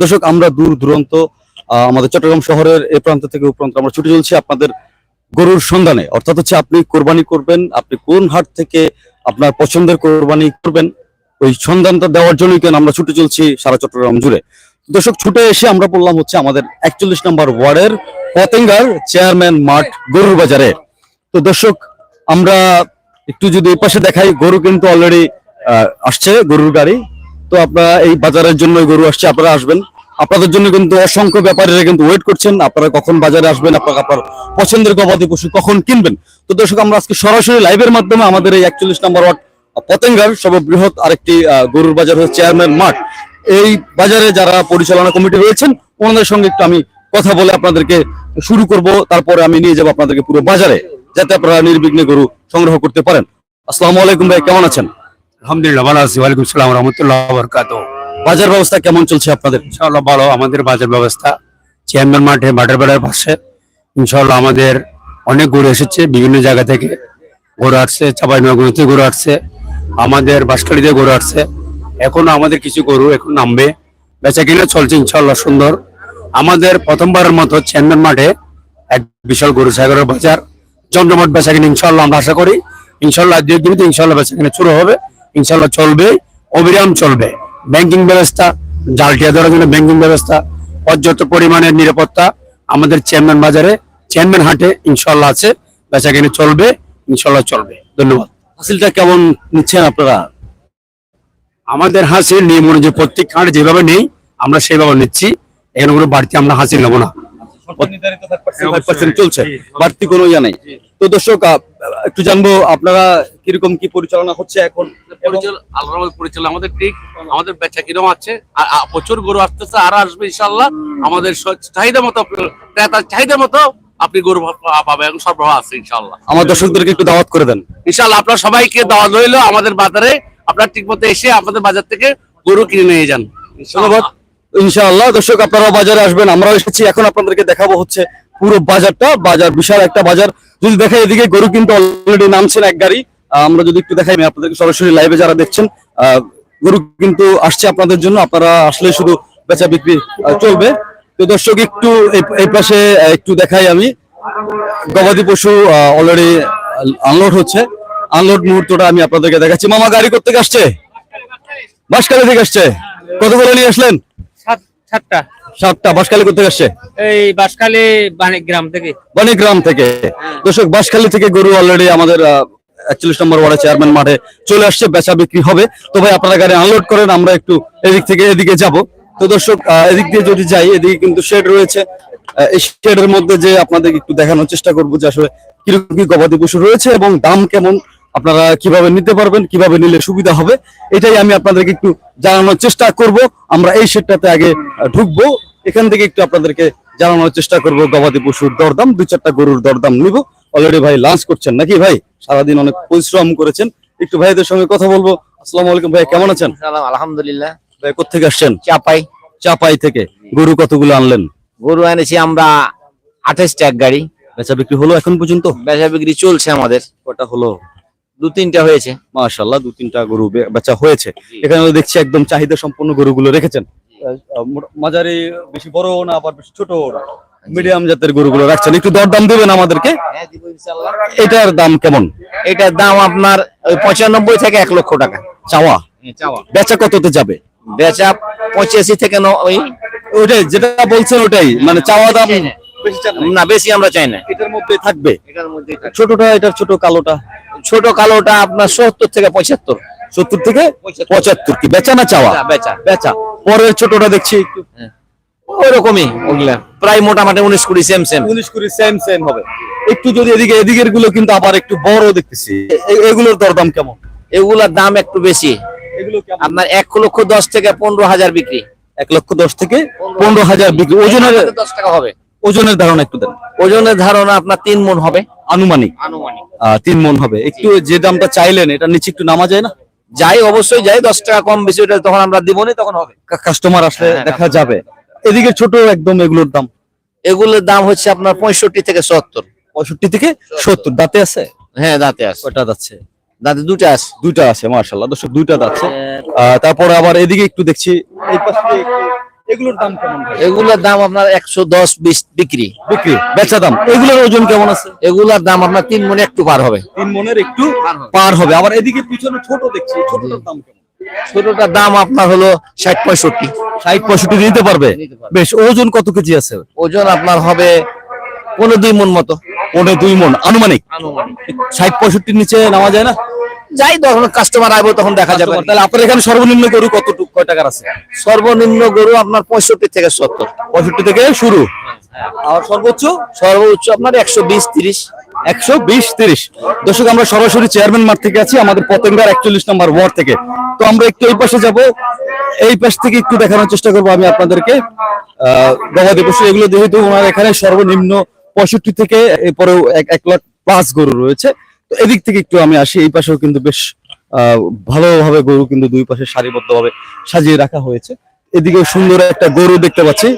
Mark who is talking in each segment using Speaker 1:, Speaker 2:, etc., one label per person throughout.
Speaker 1: দর্শক, আমরা দূর দূরান্ত আমাদের চট্টগ্রাম শহরের এ প্রান্ত থেকে ও প্রান্ত আমরা ছুটে চলছি আপনাদের গরুর সন্ধানে। অর্থাৎ হচ্ছে আপনি কোরবানি করবেন, আপনি কোন হাট থেকে আপনার পছন্দের কোরবানি করবেন, ওই সন্ধানটা দেওয়ার জন্যই কেন আমরা ছুটে চলছি সারা চট্টগ্রাম জুড়ে। দর্শক, ছুটে এসে আমরা বললাম হচ্ছে আমাদের একচল্লিশ নম্বর ওয়ার্ডের পতেঙ্গার চেয়ারম্যান মাঠ গরুর বাজারে। তো দর্শক, আমরা একটু যদি এই পাশে দেখাই, গরু কিন্তু অলরেডি আসছে, গরুর গাড়ি। তো আপনারা এই বাজারের জন্য গরু আসছে, আপনারা আসবেন। আপনাদের জন্য কিন্তু অসংখ্য ব্যাপারীরা কিন্তু ওয়েট করছেন। আপনারা কখন বাজারে আসবেন, আপনারা আপনার পছন্দের গবাদি পশু কখন কিনবেন? তো দর্শক, আমরা আজকে সরাসরি লাইভের মাধ্যমে আমাদের এই একচল্লিশ নম্বর ওয়ার্ড পতেঙ্গার সর্ববৃহৎ আরেকটি গরুর বাজার হচ্ছে চেয়ারম্যান মাঠ এই বাজারে যারা পরিচালনা কমিটি রয়েছেন, ওনাদের সঙ্গে একটু আমি কথা বলে আপনাদেরকে শুরু করব। তারপরে আমি নিয়ে যাব আপনাদেরকে পুরো বাজারে, যাতে আপনারা নির্বিঘ্নে গরু সংগ্রহ করতে পারেন। আসসালামু আলাইকুম ভাই, কেমন আছেন?
Speaker 2: আলহামদুলিল্লাহ, ভালো আছি। ওয়ালাইকুম সালাম, রহমতুল্লাহ বরকাত
Speaker 1: বাজার ব্যবস্থা কেমন চলছে আপনাদের?
Speaker 2: ইনশাআল্লাহ ভালো, আমাদের বাজার ব্যবস্থা চেয়ারম্যান মাঠে, বাটার বেড়ার পাশে। ইনশাআল্লাহ আমাদের অনেক গরু এসেছে, বিভিন্ন জায়গা থেকে গরু আসছে চাপাই নগর থেকে গরু আসছে, আমাদের বাসকালিতে গরু আসছে। এখনও আমাদের কিছু গরু এখন নামবে। বেচা কিনা চলছে ইনশাআল্লাহ সুন্দর। আমাদের প্রথমবারের মতো চেয়ারম্যান মাঠে এক বিশাল গরু সাগরের বাজার। চন্দ্রমঠ বেচা কিনা ইনশাআল্লাহ আমরা আশা করি। ইনশাআল্লাহ দুই একদিন ইনশাআল্লাহ বেচা কিনা শুরু হবে। ইনশাআল্লাহ চলবে, অবিরাম চলবে। ব্যাংকিং ব্যবস্থা জালটিয়া ধরার জন্য ব্যাংকিং ব্যবস্থা, পর্যাপ্ত পরিমাণের নিরাপত্তা আমাদের চেয়ারম্যান বাজারে, চেয়ারম্যান হাটে ইনশাল্লাহ আছে বেচা কিনে চলবে ইনশাল্লাহ চলবে। ধন্যবাদ।
Speaker 1: হাসিলটা কেমন নিচ্ছেন আপনারা?
Speaker 2: আমাদের হাসিল নিয়ম অনুযায়ী প্রত্যেক হাট যেভাবে নেই, আমরা সেইভাবে নিচ্ছি। এখানে কোনো বাড়তি আমরা হাসিল নেব না।
Speaker 1: 5% চলছে। বাড়তি কোনো ইয়া নেই। তো দর্শক একটু জানব আপনারা কীরকম কি পরিচালনা হচ্ছে এখন?
Speaker 3: পরিচাল- পরিচালনা আমাদের ঠিক আমাদের বেচা কিরম আছে। আর প্রচুর গরু আসতেছে আর আসবে ইনশাল্লাহ আমাদের চাহিদা মতো আপনার- ক্রেতার চাহিদা মতো আপনি গরু পাবেন এবং সরবরাহ আছে ইনশাল্লাহ
Speaker 1: আমার দর্শকদেরকে একটু দাওয়াত করে দেন।
Speaker 3: ইনশাল্লাহ আপনার সবাইকে দেওয়া রইল আমাদের বাজারে। আপনার ঠিক মতো এসে আমাদের বাজার থেকে গরু কিনে নিয়ে যান।
Speaker 1: ধন্যবাদ। ইনশাআল্লাহ, দর্শক আপনারা বাজারে আসবেন, আমরাও এসেছি। এখন আপনাদেরকে দেখাবো হচ্ছে পুরো বাজারটা, বাজার, বিশাল একটা বাজার। যদি দেখাই এদিকে গরু কিন্তু অলরেডি নামছেন এক গাড়ি। আমরা যদি একটু দেখাই আপনাদেরকে সরাসরি লাইভে যারা দেখছেন গরু কিন্তু আসছে আপনাদের জন্য। আপনারা আসলে শুধু বেচা বিক্রি চলবে। তো দর্শক, একটু এই- পাশে একটু দেখাই আমি। গবাদি পশু অলরেডি আনলোড হচ্ছে। আনলোড মুহূর্তটা আমি আপনাদেরকে দেখাচ্ছি। মামা গাড়ি করতে আসছে? বাসকালী থেকে আসছে। কত করে নিয়ে আসলেন?
Speaker 4: সাত সাতটা
Speaker 1: সাতটা করতে আসছে?
Speaker 4: এই বাণিক গ্রাম থেকে।
Speaker 1: বনিগ্রাম থেকে। দর্শক বাসখালী থেকে গরু অলরেডি আমাদের একচল্লিশ নম্বর ওয়ার্ডে চেয়ারম্যান মাঠে চলে আসছে বেচা বিক্রি হবে। তো ভাই আপনারা গাড়ি আনলোড করেন আমরা একটু এদিক থেকে এদিকে যাব। তো দর্শক এদিক দিয়ে যদি যাই এদিকে কিন্তু শেড রয়েছে। এই শেডের মধ্যে যে আপনাদের একটু দেখানোর চেষ্টা করব যে আসলে কীরকম কি গবাদি পশু রয়েছে এবং দাম কেমন আপনারা কীভাবে নিতে পারবেন কীভাবে নিলে সুবিধা হবে এটাই আমি আপনাদেরকে একটু জানানোর চেষ্টা করব। আমরা এই শেডটাতে আগে ঢুকবো। এখান থেকে একটু আপনাদেরকে জানানোর চেষ্টা করব। গবাদি পশুর দরদাম দুই চারটা গরুর দরদাম নিব। অলরেডি ভাই লাঞ্চ করছেন নাকি ভাই? সারাদিন অনেক পরিশ্রম করেছেন। একটু ভাইদের সঙ্গে কথা বলব। আসসালামু আলাইকুম ভাই কেমন আছেন?
Speaker 4: আলহামদুলিল্লাহ।
Speaker 1: ভাই কোথেকে আসছেন?
Speaker 4: চাপাই।
Speaker 1: চাপাই থেকে। গরু কতগুলো আনলেন?
Speaker 4: গরু এনেছি আমরা আঠাশটা এক গাড়ি।
Speaker 1: বেচা বিক্রি হলো এখন পর্যন্ত?
Speaker 4: বেচা বিক্রি চলছে আমাদের।
Speaker 1: কটা হলো?
Speaker 4: দু তিনটা হয়েছে।
Speaker 1: মাশাল্লাহ দু তিনটা গরু বেচা হয়েছে। এখানে দেখছি একদম চাহিদা সম্পন্ন গরুগুলো রেখেছেন। মাঝারি বেশি বড় না আবার বেশি ছোট মিডিয়াম জাতের গরুগুলো রাখছেন। একটু দরদাম দিবেন আমাদেরকে? এটার দাম কেমন?
Speaker 4: এটার দাম আপনার পঁচানব্বই থেকে এক লক্ষ টাকা।
Speaker 1: চাওয়া?
Speaker 4: চাওয়া।
Speaker 1: বেচা কততে যাবে?
Speaker 4: বেচা পঁচাশি থেকে ওই
Speaker 1: ওইটাই যেটা বলছেন ওটাই। মানে চাওয়া দাম না।
Speaker 4: না বেশি আমরা চাই না।
Speaker 1: এটার মধ্যে থাকবে। ছোটটা এটার ছোট কালোটা?
Speaker 4: ছোট কালোটা আপনার সত্তর থেকে পঁচাত্তর।
Speaker 1: সত্তর থেকে পঁচাত্তর। কি? বেচা না চাওয়া?
Speaker 4: বেচা।
Speaker 1: বেচা। পরের ছোটটা দেখছি। একটু
Speaker 4: ওই ওগুলা। প্রায় মোটামুটি উনিশ কুড়ি সেম সেম
Speaker 1: উনিশ কুড়ি সেম সেম হবে। একটু যদি এদিকে এদিকেরগুলো কিন্তু আবার একটু বড় দেখতেছি। এগুলোর দরদাম কেমন?
Speaker 4: এগুলার দাম একটু বেশি।
Speaker 1: এগুলো
Speaker 4: আপনার এক লক্ষ দশ থেকে পনেরো হাজার বিক্রি।
Speaker 1: এক লক্ষ দশ থেকে পনেরো হাজার বিক্রি। ওজনের
Speaker 4: দশ টাকা হবে।
Speaker 1: ওজনের ধারণা একটু দেন।
Speaker 4: ওজনের ধারণা আপনার তিন মন হবে।
Speaker 1: আনুমানিক? তিন মন হবে। একটু যে দামটা চাইলেন এটা নিচে একটু নামা যায় না?
Speaker 4: যাই অবশ্যই যাই। দশ টাকা কম বেশি ওটা তখন আমরা দিবনি তখন হবে।
Speaker 1: কাস্টমার আসলে
Speaker 4: হ্যাঁ,
Speaker 1: দেখা যাবে। এদিকে ছোট একদম এগুলোর দাম।
Speaker 4: এগুলোর দাম হচ্ছে আপনার পঁয়ষট্টি থেকে সত্তর।
Speaker 1: পঁয়ষট্টি থেকে সত্তর। দাঁতে আছে?
Speaker 4: হ্যাঁ দাঁতে আছে।
Speaker 1: ওটা যাচ্ছে
Speaker 4: দাঁতে দুটো আছে।
Speaker 1: দুইটা আছে মার্শাল্লাহ দর্শক দুইটা যাচ্ছে আহ, তারপরে আবার এদিকে একটু দেখছি এই পাশে একটু এগুলোর দাম কেমন?
Speaker 4: এগুলোর দাম আপনার একশো দশ বিশ বিক্রি।
Speaker 1: বিক্রি? বেচা দাম। এগুলোর ওজন কেমন আছে?
Speaker 4: এগুলোর দাম আপনার তিন মনে একটু পার হবে।
Speaker 1: তিন মনের একটু পার হবে। আবার এদিকে পিছনে ছোট দেখছি ছোটটার দাম কেমন?
Speaker 4: ছোটটার দাম আপনার হলো ষাট পঁয়ষট্টি।
Speaker 1: ষাট পঁয়ষট্টি নিতে পারবে। বেশ ওজন কত কেজি আছে?
Speaker 4: ওজন আপনার হবে পনেরো দুই মন মতো।
Speaker 1: পনেরো দুই মন আনুমানিক। ষাট পঁয়ষট্টির নিচে নামা যায় না?
Speaker 4: যাই তখন কাস্টমার আসবে তখন দেখা যাবে।
Speaker 1: তাহলে আপনার এখানে সর্বনিম্ন গরু কতটুকু কয় টাকার আছে?
Speaker 4: সর্বনিম্ন গরু আপনার পঁয়ষট্টি থেকে সত্তর।
Speaker 1: পঁয়ষট্টি থেকে শুরু? আর সর্বোচ্চ?
Speaker 4: সর্বোচ্চ আপনার একশো বিশ তিরিশ।
Speaker 1: একশো বিশ তিরিশ। দর্শক আমরা সরাসরি চেয়ারম্যান মাঠ থেকে আছি আমাদের পতেঙ্গার একচল্লিশ নম্বর ওয়ার্ড থেকে। তো আমরা একটু এই পাশে যাব। এই পাশ থেকে একটু দেখানোর চেষ্টা করব আমি আপনাদেরকে। আহ, গবাদি পশু এগুলো যেহেতু ওনার এখানে সর্বনিম্ন পঁয়ষট্টি থেকে এরপরেও এক এক লাখ প্লাস গরু রয়েছে। তো এদিক থেকে একটু আমি আসি এই পাশেও কিন্তু বেশ ভালোভাবে গরু কিন্তু দুই পাশে সারিবদ্ধভাবে সাজিয়ে রাখা হয়েছে। এদিকেও সুন্দর একটা গরু দেখতে পাচ্ছি।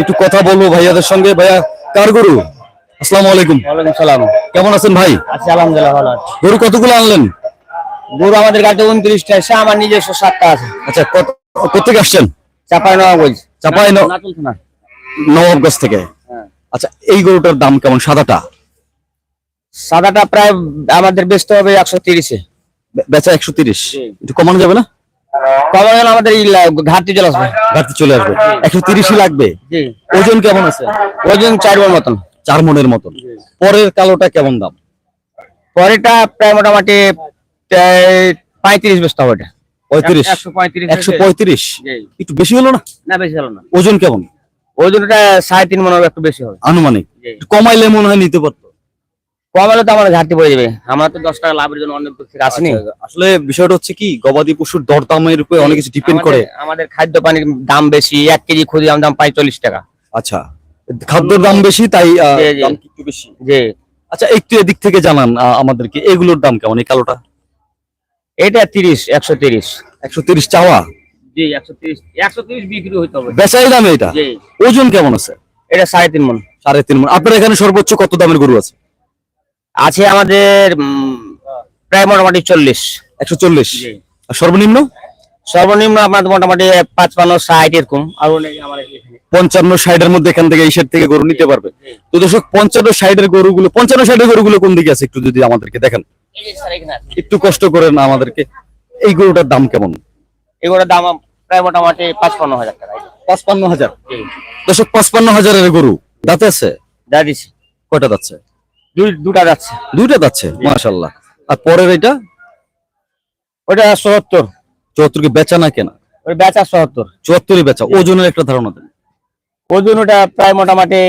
Speaker 1: একটু কথা বলব ভাইয়াদের সঙ্গে। ভাইয়া কার গরু? আসসালামু আলাইকুম।
Speaker 4: ওয়ালাইকুম সালাম।
Speaker 1: কেমন আছেন ভাই?
Speaker 4: আচ্ছা আলহামদুলিল্লাহ ভালো আছে।
Speaker 1: গরু কতগুলো আনলেন?
Speaker 4: গরু আমাদের গাড়িতে উনত্রিশটা এসে আমার নিজস্ব সাতটা আছে।
Speaker 1: আচ্ছা কত কোথেকে আসছেন?
Speaker 4: চাপাই বলছি
Speaker 1: চাপাই নবাবগঞ্জ থেকে।
Speaker 4: হ্যাঁ।
Speaker 1: আচ্ছা এই গরুটার দাম কেমন? সাদাটা?
Speaker 4: সাদাটা প্রায় আমাদের বেচতে হবে একশো তিরিশে।
Speaker 1: বেচা একশো তিরিশ। একটু কমানো যাবে না?
Speaker 4: কমা গেলে আমাদের এই ঘাটতি চলে আসবে।
Speaker 1: ঘাটতি চলে আসবে। একশো তিরিশই লাগবে? ওজন কেমন আছে?
Speaker 4: ওজন চার মন মতন।
Speaker 1: চার মনের মতন। পরের কালোটা কেমন দাম?
Speaker 4: পরেরটা প্রায় মোটামুটি পঁয়ত্রিশ বেচতে হবে এটা।
Speaker 1: পঁয়ত্রিশ।
Speaker 4: একশো পঁয়ত্রিশ
Speaker 1: একটু বেশি হলো না?
Speaker 4: না বেশি হলো না।
Speaker 1: ওজন কেমন?
Speaker 4: ওজনটা সাড়ে তিন মনের একটু বেশি হবে।
Speaker 1: আনুমানিক। কমাইলে মনে হয় নিতে পারতো।
Speaker 4: কম হলে তো আমাদের ঘাটতি পড়ে যাবে। আমরা তো দশ টাকা লাভের জন্য অনেক আসিনি
Speaker 1: আসলে বিষয়টা হচ্ছে কি গবাদি পশুর দরদামের উপরে অনেক কিছু ডিপেন্ড করে।
Speaker 4: আমাদের- খাদ্য পানির দাম বেশি এক কেজি খুদিরাম দাম পাই চল্লিশ টাকা।
Speaker 1: আচ্ছা খাদ্যের দাম বেশি তাই
Speaker 4: জি, জি।
Speaker 1: দাম একটু বেশি?
Speaker 4: যে
Speaker 1: আচ্ছা একটু এদিক থেকে জানান আমাদেরকে এগুলোর দাম কেমন এই কালোটা?
Speaker 4: এটা তিরিশ একশো তিরিশ।
Speaker 1: একশো তিরিশ চাওয়া?
Speaker 4: জি একশো তিরিশ একশো তিরিশ বিক্রি হইতে হবে।
Speaker 1: বেচাই দামে এটা?
Speaker 4: জি।
Speaker 1: ওজন কেমন আছে?
Speaker 4: এটা সাড়ে তিন মন।
Speaker 1: সাড়ে তিন মণ। আপনার এখানে সর্বোচ্চ কত দামের গরু আছে?
Speaker 4: আছে আমাদের উম, প্রায় মোটামুটি চল্লিশ।
Speaker 1: একশো চল্লিশ। সর্বনিম্ন?
Speaker 4: সর্বনিম্ন আপনার মোটামুটি পাঁচপান্ন ষাট এরকম। আর
Speaker 1: পঞ্চান্ন ষাটের মধ্যে এখান থেকে এই শেড থেকে গরু নিতে পারবে। তো দর্শক পঞ্চান্ন ষাটের গরুগুলো পঞ্চান্ন ষাটের গরুগুলো কোন দিকে আছে একটু যদি আমাদেরকে দেখেন?
Speaker 4: এই।
Speaker 1: একটু কষ্ট করেন আমাদেরকে। এই গরুটার দাম কেমন?
Speaker 4: এগুলোর দাম প্রায় মোটামুটি পাঁচপান্ন হাজার টাকা।
Speaker 1: পাঁচপান্ন হাজার। দর্শক পাঁচপান্ন হাজারের গরু। দাঁতে আছে? কয়টা যাচ্ছে
Speaker 4: দুই দুটা যাচ্ছে।
Speaker 1: দুইটা যাচ্ছে মাশাল্লাহ আর পরের এটা
Speaker 4: ওটা সত্তর।
Speaker 1: চুয়াত্তর কি বেচা না কেনা?
Speaker 4: ওই বেচা সত্তর।
Speaker 1: চুয়াত্তরই বেচা। ওজনের একটা ধারণা দেন।
Speaker 4: ওজন ওটা প্রায় মোটামুটি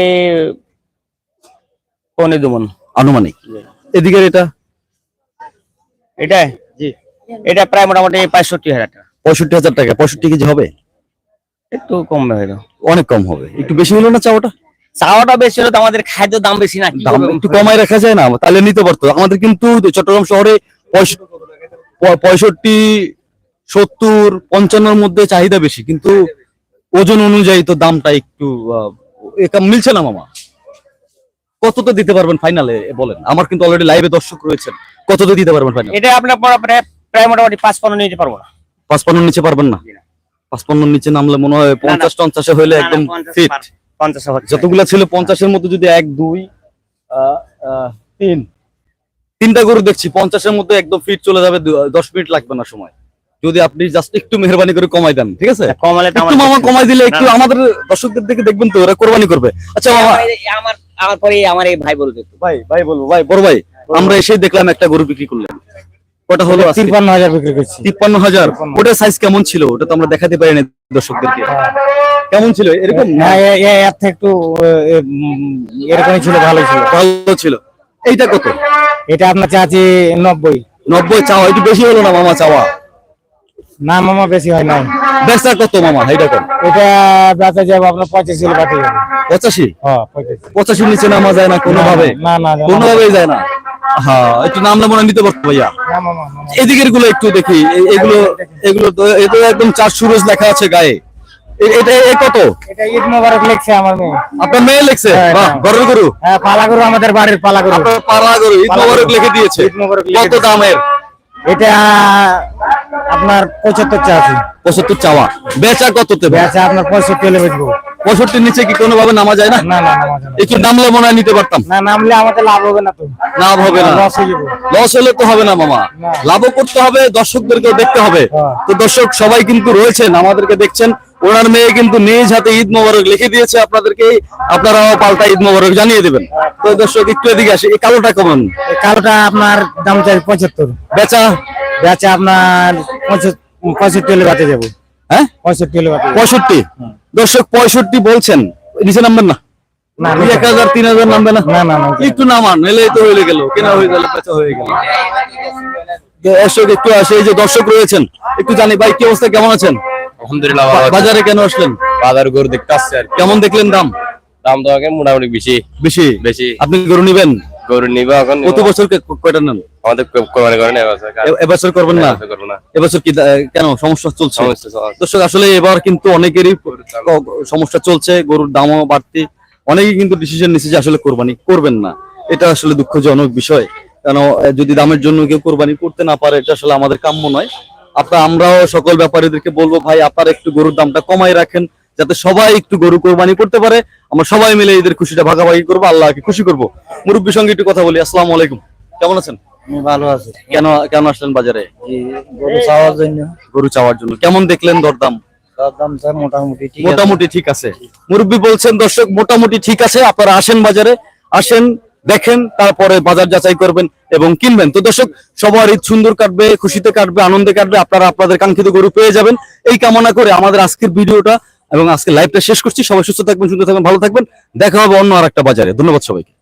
Speaker 4: পনেরো দুমন
Speaker 1: আনুমানিক। এদিকের এটা?
Speaker 4: এটা? জি। এটা প্রায় মোটামুটি পঁয়ষট্টি হাজার টাকা।
Speaker 1: পঁয়ষট্টি হাজার টাকা। পঁয়ষট্টি কেজি হবে?
Speaker 4: একটু কম হয়ে
Speaker 1: অনেক কম হবে। একটু বেশি হলো না চাওয়াটা?
Speaker 4: চাওয়াটা বেশি হলে তো আমাদের খাদ্য দাম বেশি না?
Speaker 1: একটু কমাই রাখা যায় না তাহলে নিতে পারতো। আমাদের কিন্তু চট্টগ্রাম শহরে পঁয়ষট্টি সত্তর পঞ্চান্নর মধ্যে চাহিদা বেশি কিন্তু ওজন অনুযায়ী তো দামটা একটু মিলছে না মামা। কত তো দিতে পারবেন ফাইনালে বলেন। আমার কিন্তু অলরেডি লাইভে দর্শক রয়েছেন। কত তো দিতে পারবেন ফাইনাল
Speaker 4: এটা আপনার পরে প্রায় মোটামুটি পাঁচ পনেরো নিতে পারব না।
Speaker 1: পাঁচপান্নর নিচে পারবেন না?
Speaker 4: জি না।
Speaker 1: পাঁচপান্নর নিচে নামলে মনে হয় পঞ্চাশ টঞ্চাশে হলে একদম ফিট
Speaker 4: পঞ্চাশ
Speaker 1: যতগুলা ছিল পঞ্চাশের মধ্যে যদি এক দুই আহ, আহ, তিন। তিনটা গরু দেখছি পঞ্চাশের মধ্যে একদম ফিট চলে যাবে দশ মিনিট লাগবে না সময়। যদি আপনি জাস্ট একটু মেহরবানি করে কমাই দেন ঠিক আছে?
Speaker 4: কমালে
Speaker 1: একটু মামা কমাই দিলে একটু আমাদের দর্শকদের দিকে দেখবেন তো ওরা কোরবানি করবে। আচ্ছা মামা।
Speaker 4: আমার আমার পরে আমার এই ভাই বলবে
Speaker 1: ভাই ভাই বলব ভাই বড় ভাই আমরা এসে দেখলাম একটা গরু বিক্রি করলেন কটা হলো
Speaker 5: তিপ্পান্ন হাজার বিক্রি করছি।
Speaker 1: তিপ্পান্ন হাজার। ওটা সাইজ কেমন ছিল? ওটা তো আমরা দেখাতে পারি না দর্শকদেরকে কেমন ছিল? এরকম
Speaker 5: এ- এর থেকে একটু এরকমই ছিল ভালো ছিল।
Speaker 1: ভালো ছিল। এইটা কত?
Speaker 5: এটা আপনার চাচ্ছি নব্বই।
Speaker 1: নব্বই চাওয়া একটু বেশি হলো না মামা চাওয়া?
Speaker 5: না মামা বেশি হয় নাই।
Speaker 1: বেচা কত মামা এইটা কত?
Speaker 5: এটা বেচা যাব আপনার পঁচাশি বাকি
Speaker 1: পঁচাশি?
Speaker 5: হ্যাঁ পঁচাশি।
Speaker 1: পঁচাশির নিচে নামা যায় না কোনোভাবে?
Speaker 5: না না
Speaker 1: কোনোভাবেই যায় না। হ্যাঁ একটু মনে হয় নিতে পারতো ভাইয়া। এদিকেরগুলো একটু দেখি এগুলো এগুলো তো এটা একদম চার সুরজ লেখা আছে গায়ে। এটা এ কত?
Speaker 5: এটা ঈদ মোবারক লিখছে আমার মেয়ে।
Speaker 1: আপনার মেয়ে লিখছে?
Speaker 5: হ্যাঁ,
Speaker 1: বাহ
Speaker 5: হ্যাঁ।
Speaker 1: ঘরের গরু?
Speaker 5: হ্যাঁ পালাগরু আমাদের বাড়ির পালাগরু
Speaker 1: আপনার পাড়া গরু ঈদ মোবারক লিখে দিয়েছে।
Speaker 5: ঈদ মোবারক
Speaker 1: কত দামের?
Speaker 5: এটা আপনার পঁচাত্তর চা
Speaker 1: পঁচাত্তর চাওয়া। বেচা কততে
Speaker 5: বেচা আপনার পঁয়ষট্টি হলে বেচবো।
Speaker 1: পঁয়ষট্টির নিচে কি কোনো ভাবে নামা যায় না। একটু নামলে মনে হয় নিতে পারতাম।
Speaker 5: না নামলে আমাদের লাভ হবে না তো।
Speaker 1: লাভ হবে না।
Speaker 5: লস
Speaker 1: হলে তো হবে না মামা। লাভও করতে হবে দর্শকদেরকেও দেখতে হবে। তো দর্শক সবাই কিন্তু রয়েছেন আমাদেরকে দেখছেন। ওনার মেয়ে কিন্তু নিজ হাতে ঈদ মোবারক লিখে দিয়েছে। আপনাদেরকে আপনারাও পাল্টা ঈদ মোবারক জানিয়ে দেবেন। তো দর্শক একটু এদিকে আসে। এই কালোটা কেমন?
Speaker 5: কালোটা আপনার দাম চাই পঁচাত্তর।
Speaker 1: বেচা?
Speaker 5: বেচা আপনার পঁয়ষট্টি হলে বাতে যাব
Speaker 1: হ্যাঁ?
Speaker 5: পঁয়ষট্টি হলে
Speaker 1: পঁয়ষট্টি? দর্শক পঁয়ষট্টি বলছেন। নিচে নামবেন না? এক হাজার তিন হাজার নামবে না?
Speaker 5: না
Speaker 1: একটু নামান তো হয়ে গেল। কেনা হয়ে গেল বেচা হয়ে গেল। দর্শক একটু আসে। এই যে দর্শক রয়েছেন একটু জানি ভাই কি অবস্থা কেমন আছেন?
Speaker 6: আলহামদুলিল্লাহ
Speaker 1: বাজারে কেন আসলেন?
Speaker 6: বাজার গরু দেখতে আসছে আর
Speaker 1: কেমন দেখলেন দাম?
Speaker 6: দাম তো আগে মোটামুটি বেশি।
Speaker 1: বেশি?
Speaker 6: বেশি।
Speaker 1: আপনি গরু নিবেন?
Speaker 6: গরু নিবো এখন
Speaker 1: কত বছর কয়টা নেন?
Speaker 6: আমাদের কোরবানি করে এবছর
Speaker 1: করবেন না?
Speaker 6: এবছর করব না।
Speaker 1: এবছর কি কেন? সমস্যা চলছে? দর্শক আসলে এবার কিন্তু অনেকেরই সমস্যা চলছে গরুর দামও বাড়তি। অনেকেই কিন্তু ডিসিশন নিচ্ছে যে আসলে কোরবানি করবেন না। এটা আসলে দুঃখজনক বিষয়। কেন যদি দামের জন্য কেউ কোরবানি করতে না পারে এটা আসলে আমাদের কাম্য নয়। আপনার আমরাও সকল ব্যাপারীদেরকে বলব ভাই আপনারা একটু গরুর দামটা কমাই রাখেন যাতে সবাই একটু গরু কোরবানি করতে পারে। আমরা সবাই মিলে এদের খুশিটা ভাগাভাগি করব আল্লাহকে খুশি করব। মুরব্বীর সঙ্গে একটু কথা বলি আসসালামু আলাইকুম কেমন আছেন?
Speaker 5: ভালো আছি।
Speaker 1: কেন কেন আসলেন বাজারে?
Speaker 5: গরু চাওয়ার জন্য।
Speaker 1: গরু চাওয়ার জন্য কেমন দেখলেন দরদাম?
Speaker 5: মোটামুটি ঠিক আছে।
Speaker 1: মুরব্বী বলছেন দর্শক মোটামুটি ঠিক আছে আপনারা আসেন বাজারে আসেন দেখেন, তারপরে বাজার যাচাই করবেন এবং কিনবেন। তো দর্শক, সবার ঈদ সুন্দর কাটবে, খুশিতে কাটবে, আনন্দে কাটবে, আপনারা আপনাদের কাঙ্ক্ষিত গরু পেয়ে যাবেন। এই কামনা করে আমাদের আজকের ভিডিওটা এবং আজকে লাইভটা শেষ করছি। সবাই সুস্থ থাকবেন, সুন্দর থাকবেন, ভালো থাকবেন। দেখা হবে অন্য আর একটা বাজারে। ধন্যবাদ সবাইকে।